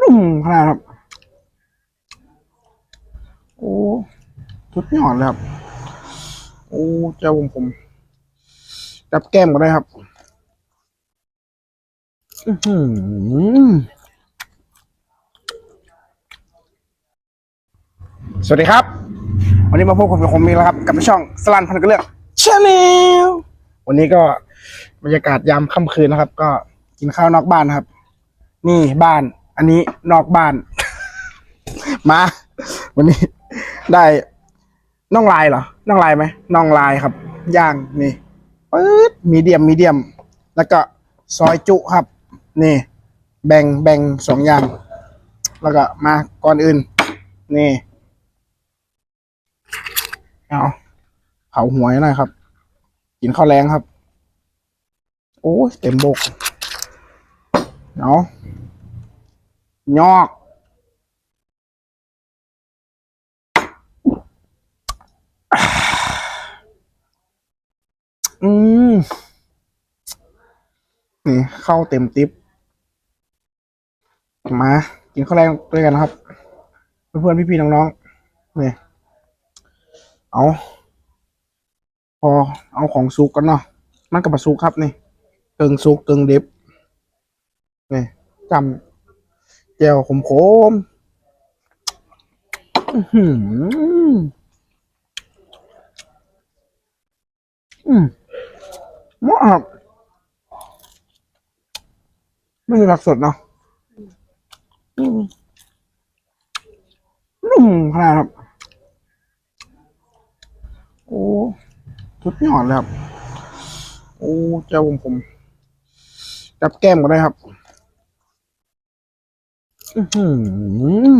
นุ่มขนาดครับ โอ้ทุดยอดเลยครับ โอ้เจ้าผมผม จับแก้มก็ได้ครับ อื้อหือสวัสดีครับ วันนี้มาพบกับผมมีแล้วครับ กับช่องสลันพันกระเลือกชาแนลวันนี้ก็บรรยากาศยามค่ำคืนนะครับ ก็กินข้าวนอกบ้านนะครับ นี่บ้าน อันนี้นอกบ้าน มา วันนี้ได้น่องลายเหรอน่องลายไหมน่องลายครับ ย่างนี่ปื๊ดมีเดียมมีเดียม แล้วก็ซอยจุครับ นี่ แบ่งแบ่งสองอย่าง แล้วก็มาก่อนอื่น นี่เอาเผาหัวให้หน่อยครับ กินข้าวแรงครับ โอ้เต็มบกเอา ยอก อืม นี่ เข้าเต็มติ๊บ มา กินข้าวแรงด้วยกันนะครับ เพื่อนๆ พี่ๆ น้องๆนี่เอา พอเอาของซุกกันเนาะ มันกับปลาซุกครับนี่ เกิงซุกเกิงเดิบนี่จำ แจวขมขมอื้อหืออืมมาะฮับไม่มีผักสดเนาะอืมนุ่มขนาดครับ โอ้ทุดยอดเลยครับ โอ้เจ้าผมผม จับแก้มก็ได้ครับ อือหือ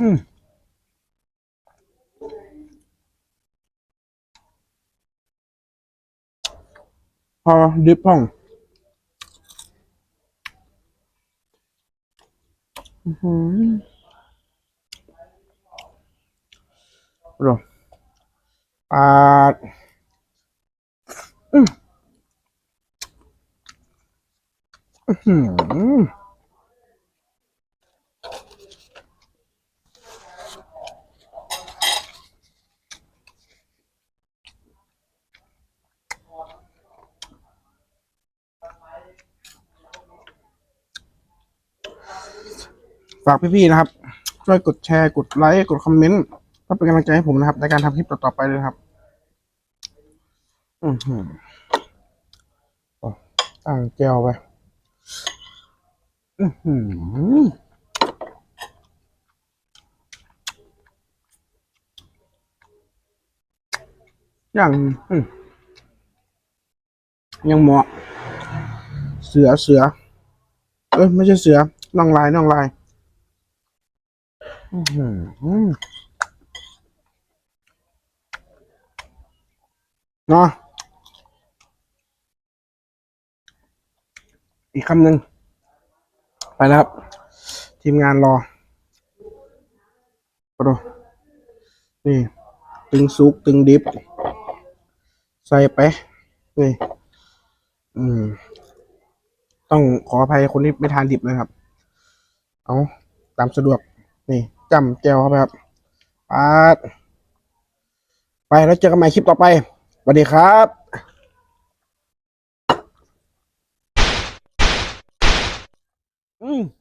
อืมพอดิบพ่องอือหือรอปาดอืมอื้อหือ ฝากพี่ๆนะครับ ช่วยกดแชร์ กดไลค์ กดคอมเมนต์เพื่อเป็นกำลังใจให้ผมนะครับ ในการทำคลิปต่อๆไปเลยครับอือหืออ้ตั้งแก้วไป อือหือย่างยังเหมาะ เสือเสือ เอ้ยไม่ใช่เสือน่องลายน่องลายอือหือเนาะ อีกคำหนึ่งไปแล้วครับ ทีมงานรอปดูนี่ ตึงซุกตึงดิบ ใส่ไป นี่ อืม ต้องขออภัยคนที่ไม่ทานดิบนะครับ เอาตามสะดวก นี่จำแจวเข้าไปครับปาดไปแล้วเจอกันใหม่คลิปต่อไปสวัสดีครับ Mm.